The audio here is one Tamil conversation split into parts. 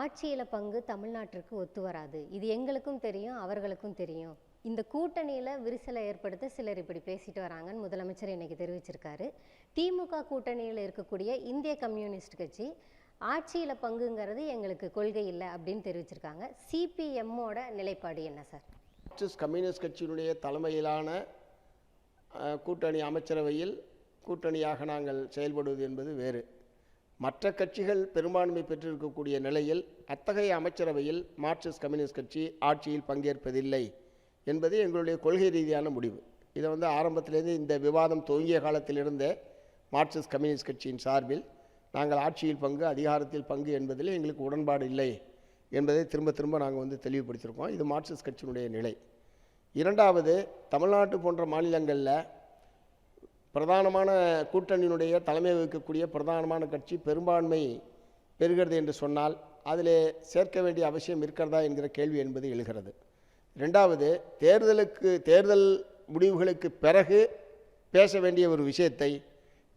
ஆட்சியில் பங்கு தமிழ்நாட்டிற்கு ஒத்து வராது. இது எங்களுக்கும் தெரியும் அவர்களுக்கும் தெரியும். இந்த கூட்டணியில் விரிசலை ஏற்படுத்த சிலர் இப்படி பேசிட்டு வராங்கன்னு முதலமைச்சர் இன்னைக்கு தெரிவிச்சிருக்காரு. திமுக கூட்டணியில் இருக்கக்கூடிய இந்திய கம்யூனிஸ்ட் கட்சி ஆட்சியில் பங்குங்கிறது எங்களுக்கு கொள்கை இல்லை அப்படின்னு தெரிவிச்சிருக்காங்க. சிபிஎம்மோட நிலைப்பாடு என்ன சார்? மார்க்சிஸ்ட் கம்யூனிஸ்ட் கட்சியினுடைய தலைமையிலான கூட்டணி அமைச்சரவையில் கூட்டணியாக நாங்கள் செயல்படுவது என்பது வேறு. மற்ற கட்சிகள் பெரும்பான்மை பெற்றிருக்கக்கூடிய நிலையில் அத்தகைய அமைச்சரவையில் மார்க்சிஸ்ட் கம்யூனிஸ்ட் கட்சி ஆட்சியில் பங்கேற்பதில்லை என்பது எங்களுடைய கொள்கை ரீதியான முடிவு. இதை வந்து ஆரம்பத்திலேருந்து இந்த விவாதம் துவங்கிய காலத்திலிருந்தே மார்க்சிஸ்ட் கம்யூனிஸ்ட் கட்சியின் சார்பில் நாங்கள் ஆட்சியில் பங்கு அதிகாரத்தில் பங்கு என்பதில் எங்களுக்கு உடன்பாடு இல்லை என்பதை திரும்ப திரும்ப நாங்கள் வந்து தெளிவுபடுத்தியிருக்கோம். இது மார்க்சிஸ்ட் கட்சியினுடைய நிலை. இரண்டாவது தமிழ்நாட்டு போன்ற மாநிலங்களில் பிரதானமான கூட்டணியினுடைய தலைமை வகிக்கக்கூடிய பிரதானமான கட்சி பெரும்பான்மை பெறுகிறது என்று சொன்னால் அதிலே சேர்க்க வேண்டிய அவசியம் இருக்கிறதா என்கிற கேள்வி என்பது எழுகிறது. ரெண்டாவது தேர்தலுக்கு தேர்தல் முடிவுகளுக்கு பிறகு பேச வேண்டிய ஒரு விஷயத்தை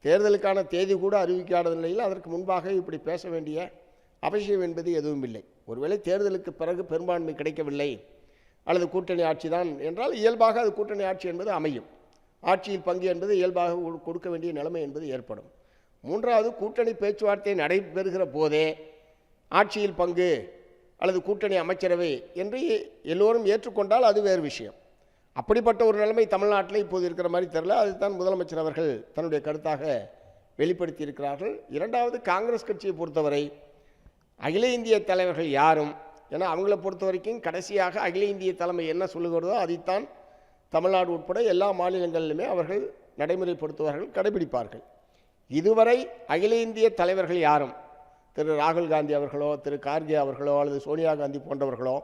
தேர்தலுக்கான தேதி கூட அறிவிக்காத நிலையில் அதற்கு முன்பாக இப்படி பேச வேண்டிய அவசியம் என்பது எதுவும் இல்லை. ஒருவேளை தேர்தலுக்கு பிறகு பெரும்பான்மை கிடைக்கவில்லை அல்லது கூட்டணி ஆட்சி தான் என்றால் இயல்பாக அது கூட்டணி ஆட்சி என்பது அமையும். ஆட்சியில் பங்கு என்பது இயல்பாக கொடுக்க வேண்டிய நிலைமை என்பது ஏற்படும். மூன்றாவது கூட்டணி பேச்சுவார்த்தை நடைபெறுகிற போதே ஆட்சியில் பங்கு அல்லது கூட்டணி அமைச்சரவை என்று எல்லோரும் ஏற்றுக்கொண்டால் அது வேறு விஷயம். அப்படிப்பட்ட ஒரு நிலைமை தமிழ்நாட்டில் இப்போது இருக்கிற மாதிரி தெரில அதுதான் முதலமைச்சர் அவர்கள் தன்னுடைய கருத்தாக வெளிப்படுத்தி இருக்கிறார்கள் இரண்டாவது காங்கிரஸ் கட்சியை பொறுத்தவரை அகில இந்திய தலைவர்கள் யாரும் ஏன்னா அவங்கள பொறுத்த வரைக்கும் கடைசியாக அகில இந்திய தலைமை என்ன சொல்லுகிறதோ அதைத்தான் தமிழ்நாடு உட்பட எல்லா மாநிலங்களிலுமே அவர்கள் நடைமுறைப்படுத்துவார்கள் கடைபிடிப்பார்கள். இதுவரை அகில இந்திய தலைவர்கள் யாரும் திரு ராகுல் காந்தி அவர்களோ திரு கார்கே அவர்களோ அல்லது சோனியா காந்தி போன்றவர்களோ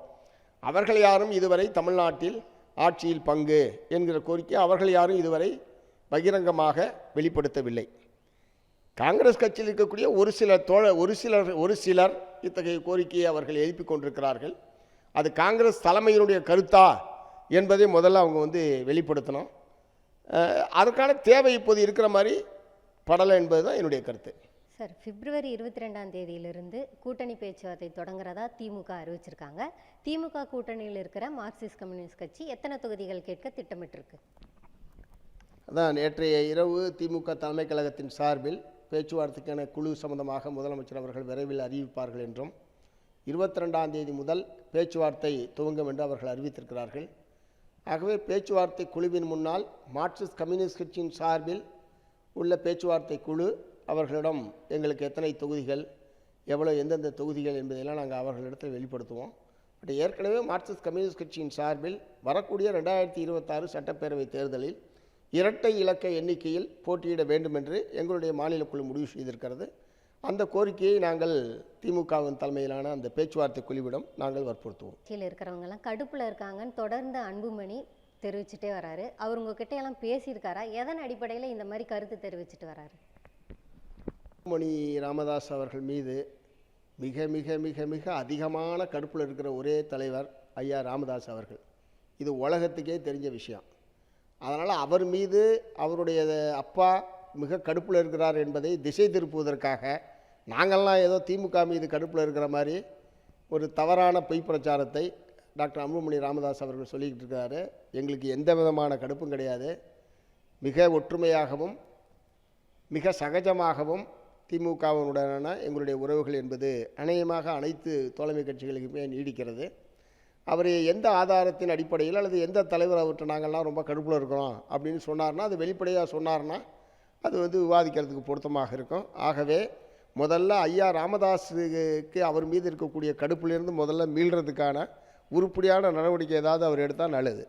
அவர்கள் யாரும் இதுவரை தமிழ்நாட்டில் ஆட்சியில் பங்கு என்கிற கோரிக்கை அவர்கள் யாரும் இதுவரை பகிரங்கமாக வெளிப்படுத்தவில்லை. காங்கிரஸ் கட்சியில் இருக்கக்கூடிய ஒரு சில தோழ ஒரு சிலர் ஒரு சிலர் இத்தகைய கோரிக்கையை அவர்கள் எழுப்பிக் கொண்டிருக்கிறார்கள். அது காங்கிரஸ் தலைமையினுடைய கருத்தா? என்பதை முதல்ல அவங்க வந்து வெளிப்படுத்தணும். அதற்கான தேவை இப்போது இருக்கிற மாதிரி படலை என்பது தான் என்னுடைய கருத்து. சார் பிப்ரவரி இருபத்தி ரெண்டாம் தேதியிலிருந்து கூட்டணி பேச்சுவார்த்தை தொடங்குறதா திமுக அறிவிச்சிருக்காங்க. திமுக கூட்டணியில் இருக்கிற மார்க்சிஸ்ட் கம்யூனிஸ்ட் கட்சி எத்தனை தொகுதிகள் கேட்க திட்டமிட்டிருக்கு? அதான் நேற்றைய இரவு திமுக தலைமை கழகத்தின் சார்பில் பேச்சுவார்த்தைக்கான குழு சம்பந்தமாக முதலமைச்சர் அவர்கள் விரைவில் அறிவிப்பார்கள் என்றும் இருபத்தி ரெண்டாம் தேதி முதல் பேச்சுவார்த்தை துவங்கும் என்று அவர்கள் அறிவித்திருக்கிறார்கள். ஆகவே பேச்சுவார்த்தை குழுவின் முன்னால் மார்க்சிஸ்ட் கம்யூனிஸ்ட் கட்சியின் சார்பில் உள்ள பேச்சுவார்த்தை குழு அவர்களிடம் எங்களுக்கு எத்தனை தொகுதிகள் எவ்வளோ எந்தெந்த தொகுதிகள் என்பதையெல்லாம் நாங்கள் அவர்களிடத்தில் வெளிப்படுத்துவோம். பட் ஏற்கனவே மார்க்சிஸ்ட் கம்யூனிஸ்ட் கட்சியின் சார்பில் வரக்கூடிய ரெண்டாயிரத்தி இருபத்தாறு சட்டப்பேரவை தேர்தலில் இரட்டை இலக்க எண்ணிக்கையில் போட்டியிட வேண்டும் என்று எங்களுடைய மாநில குழு முடிவு செய்திருக்கிறது. அந்த கோரிக்கையை நாங்கள் திமுகவின் தலைமையிலான அந்த பேச்சுவார்த்தை குழுவிடம் நாங்கள் வற்புறுத்துவோம். கட்சியில் இருக்கிறவங்கலாம் கடுப்பில் இருக்காங்கன்னு தொடர்ந்து அன்புமணி தெரிவிச்சுட்டே வராரு. அவர் உங்ககிட்ட எல்லாம் பேசியிருக்காரா? எதன் அடிப்படையில் இந்த மாதிரி கருத்து தெரிவிச்சிட்டு வராரு? மணி ராமதாஸ் அவர்கள் மீது மிக மிக மிக மிக அதிகமான கடுப்பில் இருக்கிற ஒரே தலைவர் ஐயா ராமதாஸ் அவர்கள். இது உலகத்துக்கே தெரிஞ்ச விஷயம். அதனால் அவர் மீது அவருடைய அப்பா மிக கடுப்பில் இருக்கிறார் என்பதை திசை திருப்புவதற்காக நாங்கள்லாம் ஏதோ திமுக மீது கடுப்பில் இருக்கிற மாதிரி ஒரு தவறான பொய் பிரச்சாரத்தை டாக்டர் அன்புமணி ராமதாஸ் அவர்கள் சொல்லிக்கிட்டு இருக்காரு. எங்களுக்கு எந்த விதமான கடுப்பும் கிடையாது. மிக ஒற்றுமையாகவும் மிக சகஜமாகவும் திமுகவினுடனான எங்களுடைய உறவுகள் என்பது அநேகமாக அனைத்து தோழமை கட்சிகளுக்குமே நீடிக்கிறது. அவர் எந்த ஆதாரத்தின் அடிப்படையில் அல்லது எந்த தலைவர் அவர்கிட்ட நாங்கள்லாம் ரொம்ப கடுப்பில் இருக்கிறோம் அப்படின்னு சொன்னார்னா அது வெளிப்படையாக சொன்னார்னா அது வந்து விவாதிக்கிறதுக்கு பொருத்தமாக இருக்கும். ஆகவே முதல்ல ஐயா ராமதாஸுக்கு அவர் மீது இருக்கக்கூடிய கடுப்புலேருந்து முதல்ல மீள்றதுக்கான உருப்படியான நடவடிக்கை ஏதாவது அவர் எடுத்தால் நல்லது.